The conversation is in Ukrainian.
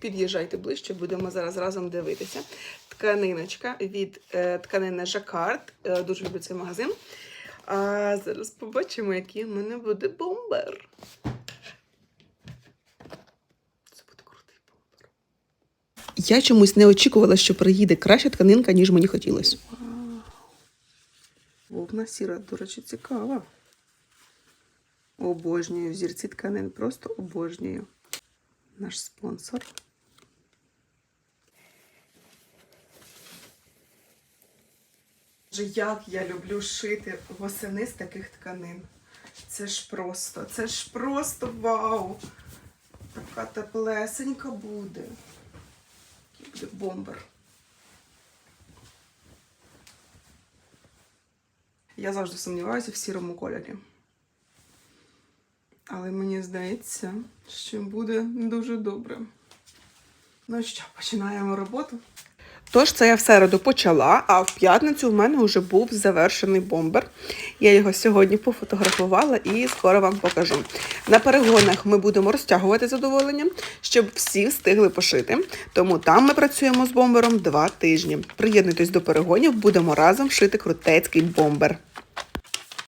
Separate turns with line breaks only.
під'їжджайте ближче, будемо зараз разом дивитися. Тканиночка від е, тканини Жакард. Е, дуже люблю цей магазин. А зараз побачимо, який в мене буде бомбер. Це буде крутий бомбер. Я чомусь не очікувала, що приїде краща тканинка, ніж мені хотілося. Вовна сіра, до речі, цікава. Обожнюю зірці тканин, просто обожнюю. Наш спонсор. Як я люблю шити восени з таких тканин. Це ж просто, це ж просто вау! Така теплесенька буде. Буде бомбер. Я завжди сумніваюся в сірому кольорі. Але мені здається, що буде дуже добре. Ну що, починаємо роботу. Тож це я в середу почала, а в п'ятницю в мене вже був завершений бомбер. Я його сьогодні пофотографувала і скоро вам покажу. На перегонах ми будемо розтягувати задоволення, щоб всі встигли пошити. Тому там ми працюємо з бомбером два тижні. Приєднуйтесь до перегонів, будемо разом шити крутецький бомбер.